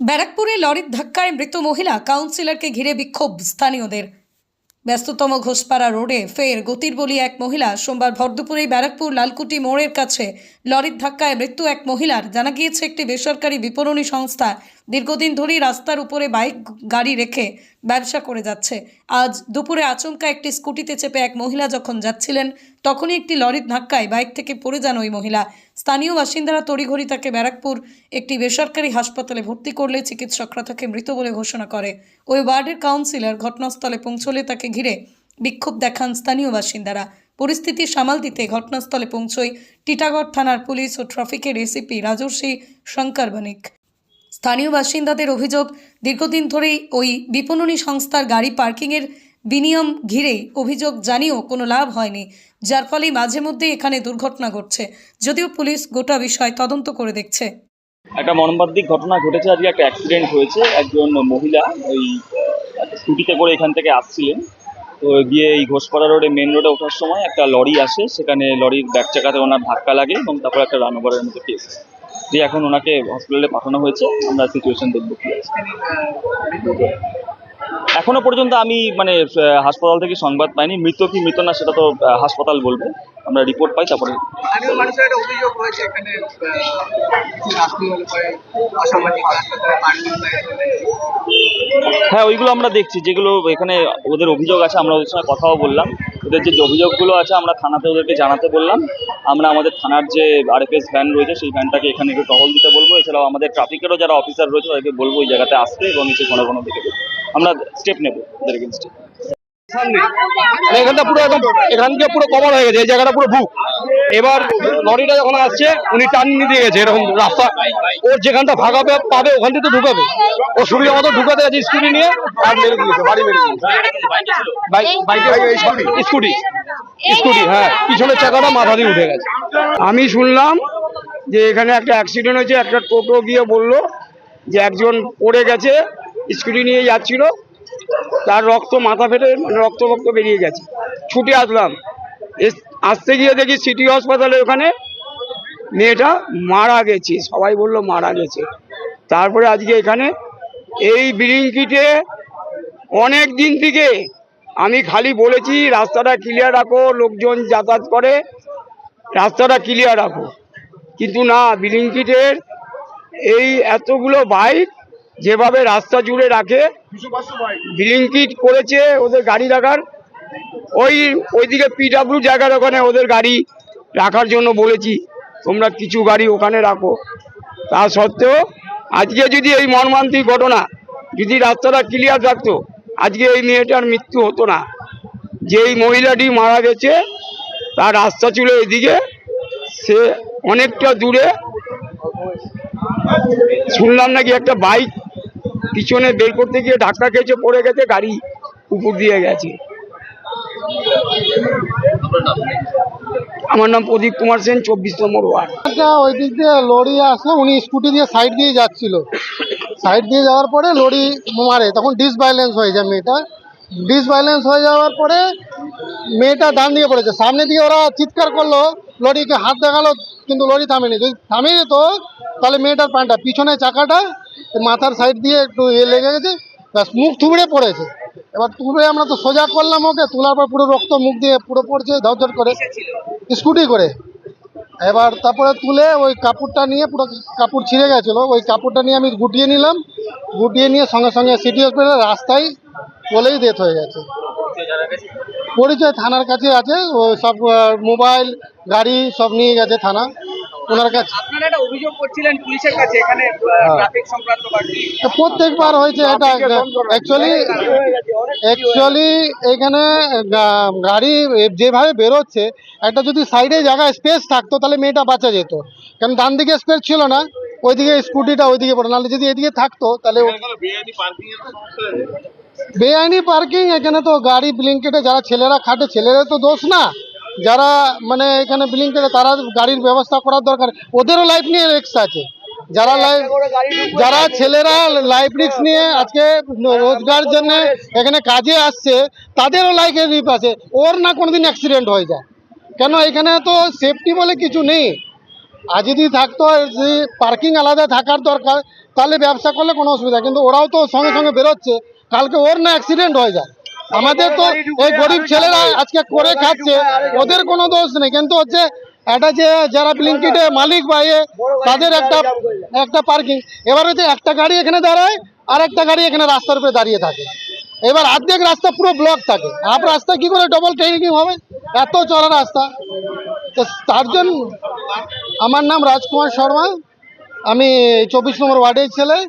ব্যারাকপুরে লরির ধাক্কায় মৃত মহিলা কাউন্সিলরকে ঘিরে বিক্ষোভ স্থানীয়দের। ব্যস্ততম ঘোষপাড়া রোডে ফের গতির বলি এক মহিলা। সোমবার ভরদুপুরে ব্যারাকপুর লালকুটি মোড়ের কাছে লরির ধাক্কায় মৃত্যু এক মহিলার। জানা গিয়েছে, একটি বেসরকারি বিপণনী সংস্থা দীর্ঘদিন ধরেই রাস্তার উপরে বাইক গাড়ি রেখে ব্যবসা করে যাচ্ছে। আজ দুপুরে আচমকা একটি স্কুটিতে চেপে এক মহিলা যখন যাচ্ছিলেন, তখনই একটি লরির ধাক্কায় বাইক থেকে পড়ে যান ওই মহিলা। স্থানীয় বাসিন্দারা তড়িঘড়ি তাকে ব্যারাকপুর একটি বেসরকারি হাসপাতালে ভর্তি করলে চিকিৎসকরা তাকে মৃত বলে ঘোষণা করে। ওই ওয়ার্ডের কাউন্সিলর ঘটনাস্থলে পৌঁছলে তাকে ঘিরে বিক্ষোভ দেখান স্থানীয় বাসিন্দারা। পরিস্থিতি সামাল দিতে ঘটনাস্থলে পৌঁছয় টিটাগড় থানার পুলিশ ও ট্রাফিকের এসিপি রাজর্ষি শঙ্কর বণিক। স্থানীয় বাসিন্দাদের অভিযোগ, দীর্ঘদিন ধরেই ওই বিপণনী সংস্থার গাড়ি পার্কিংয়ের বিনিয়ম ঘিরেই অভিযোগ জানিয়েও কোনো লাভ হয়নি, যার ফলে মাঝে মধ্যে এখানে দুর্ঘটনা ঘটছে। যদিও পুলিশ গোটা বিষয় তদন্ত করে দেখছে। একটা মর্মান্তিক ঘটনা ঘটেছে, আজকে একটা অ্যাক্সিডেন্ট হয়েছে। একজন মহিলা ওই স্কুটিতে করে এখান থেকে আসছিলেন। তো গিয়ে এই ঘোষপাড়া রোডে মেন রোডে ওঠার সময় একটা লরি আসে। সেখানে লরির ব্যাক চাকাতে ওনার ধাক্কা লাগে এবং তারপর একটা রান ওভারের মতো কেস দিয়ে এখন ওনাকে হসপিটালে পাঠানো হয়েছে আমরা সিচুয়েশন দেখব কি আছে। এখনও পর্যন্ত আমি মানে হাসপাতাল থেকে সংবাদ পাইনি। মৃত কি মৃত না সেটা তো হাসপাতাল বলবে। আমরা রিপোর্ট পাই তারপরে হ্যাঁ ওইগুলো আমরা দেখছি। যেগুলো এখানে ওদের অভিযোগ আছে আমরা ওদের সঙ্গে কথাও বললাম। ওদের যে অভিযোগগুলো আছে, আমরা থানাতে ওদেরকে জানাতে বললাম। আমরা আমাদের থানার যে আরএফএস ভ্যান রয়েছে, সেই ভ্যানটাকে এখানে একটু টহল দিতে বলব। এছাড়াও আমাদের ট্রাফিকেরও যারা অফিসার রয়েছে, তাদেরকে বলব ওই জায়গাতে আসতে এবং নিচে কোনো কোনো দিকে আমরা স্টেপ নেব ওদের এগেনস্টে মানে এখানটা পুরো একদম, এখান থেকে পুরো কভার হয়ে গেছে, এই জায়গাটা পুরো বুক এবার লরিটা যখন আসছে উনি টান দিয়ে গেছে এরকম রাস্তা। ওর যেখানটা ফাঁকা পাবে ওখান থেকে তো ঢুকাবে। ও সুবিধা মতো ঢুকাতে গেছে স্কুটি নিয়ে আর মেরে দিয়েছে বাড়ি মেরে দিয়েছে। Bike scooty. স্কুটি। হ্যাঁ। পিছনের চাকাটা মাথা দিয়ে উঠে গেছে। আমি শুনলাম যে এখানে একটা অ্যাক্সিডেন্ট হয়েছে একটা টোটো গিয়ে বলল যে একজন পড়ে গেছে স্কুটি নিয়ে যাচ্ছিল। তার রক্ত মাথা ফেটে মানে রক্ত রক্ত বেরিয়ে গেছে। ছুটে আসলাম। আসতে গিয়ে দেখি সিটি হাসপাতালে ওখানে মেয়েটা মারা গেছে সবাই বলল মারা গেছে। তারপরে আজকে এখানে এই বিলিংকিটে অনেক দিন থেকে আমি খালি বলেছি রাস্তাটা ক্লিয়ার রাখো লোকজন যাতায়াত করে রাস্তাটা ক্লিয়ার রাখো। কিন্তু না বিলিংকিটের এই এতগুলো বাইক যেভাবে রাস্তা জুড়ে রাখে ব্লিঙ্কিট করেছে ওদের গাড়ি রাখার ওই, ওইদিকে পিডাব্লিউ জায়গার ওখানে ওদের গাড়ি রাখার জন্য বলেছি, তোমরা কিছু গাড়ি ওখানে রাখো। তা সত্ত্বেও, আজকে যদি এই মর্মান্তিক ঘটনা, যদি রাস্তাটা ক্লিয়ার থাকতো, আজকে এই মেয়েটার মৃত্যু হতো না। যেই মহিলাটি মারা গেছে, তার রাস্তা ছিল এদিকে, সে অনেকটা দূরে, শুনলাম নাকি একটা বাইক পিছনে বের করতে গিয়ে ধাক্কা খেয়েছে, পড়ে গেছে, গাড়ি উপর দিয়ে গেছে। আমার নাম প্রদীপ কুমার সেন, চব্বিশ নম্বর ওয়ার্ড। ওই দিক দিয়ে লরি আসলো উনি স্কুটি দিয়ে সাইড দিয়ে যাচ্ছিল। সাইড দিয়ে যাওয়ার পরে লরি মারে, তখন ডিসব্যালেন্স হয়ে যায় মেয়েটা। ডিসব্যালেন্স হয়ে যাওয়ার পরে মেয়েটা ডান দিয়ে পড়েছে। সামনে দিয়ে ওরা চিৎকার করল, লরিকে হাত দেখাল, কিন্তু লরি থামেনি। যদি থামে যেত, তাহলে মেয়েটার প্যান্টটা পিছনে চাকাটা মাথার সাইড দিয়ে একটু ইয়ে লেগে গেছে মুখ থুবড়ে পড়েছে। এবার তুলে আমরা তো সোজা করলাম ওকে, তোলার পর পুরো রক্ত মুখ দিয়ে পুরো পড়ছে ধরধর করে। স্কুটি করে। এবার তারপরে তুলে ওই কাপড়টা নিয়ে পুরো কাপড় ছিঁড়ে গেছিল। ওই কাপড়টা নিয়ে আমি গুটিয়ে নিলাম। গুটিয়ে নিয়ে সঙ্গে সঙ্গে সিটি হসপিটাল রাস্তায় বলেই ডেথ হয়ে গেছে। পরিচয় থানার কাছে আছে। ও সব মোবাইল গাড়ি সব নিয়ে গেছে থানা। ওনার কাছে। আপনারা একটা অভিযোগ করছিলেন পুলিশের কাছে এখানে ট্রাফিক সংক্রান্ত প্রত্যেকবার হয়েছে এটা অ্যাকচুয়ালি অ্যাকচুয়ালি এখানে গা- গাড়ি যেভাবে বেরোচ্ছে একটা যদি সাইডে জায়গায় স্পেস থাকতো তাহলে মেয়েটা বাঁচা যেত। কারণ ডান দিকে স্পেস ছিল না ওইদিকে স্কুটিটা ওইদিকে পড়ে। নাহলে যদি এদিকে থাকতো তাহলে বেআইনি পার্কিং এখানে তো গাড়ি ব্লিঙ্কেটে যারা ছেলেরা খাটে ছেলেরা তো দোষ না। যারা মানে এখানে ব্লিঙ্কেটে তারা গাড়ির ব্যবস্থা করার দরকার। ওদেরও লাইফ নিয়ে রিক্স আছে। যারা লাইফ যারা ছেলেরা লাইফ রিক্স নিয়ে আজকে রোজগার জন্য এখানে কাজে আসছে, তাদেরও লাইফের রিপ আছে। ওর না কোনোদিন অ্যাক্সিডেন্ট হয়ে যায়। কেন? এখানে তো সেফটি বলে কিছু নেই। আর যদি থাকতো যে পার্কিং আলাদা থাকার দরকার, তাহলে ব্যবসা করলে কোনো অসুবিধা কিন্তু ওরাও তো সঙ্গে সঙ্গে বেরোচ্ছে। কালকে ওর না অ্যাক্সিডেন্ট হয়ে যায়। আমাদের তো এই গরিব ছেলেরা আজকে করে খাচ্ছে, ওদের কোনো দোষ নেই। কিন্তু হচ্ছে এটা যে যারা ব্লিঙ্কিটে মালিক বা তাদের একটা একটা পার্কিং এবার হচ্ছে একটা গাড়ি এখানে দাঁড়ায়, আর একটা গাড়ি এখানে রাস্তার উপরে দাঁড়িয়ে থাকে। এবার অর্ধেক রাস্তা পুরো ব্লক থাকে। হাফ রাস্তা কি করে ডবল ট্রেনিং হবে? এত চড়া রাস্তা। তো তার জন্য আমার নাম রাজকুমার শর্মা। আমি চব্বিশ নম্বর ওয়ার্ডের ছেলে।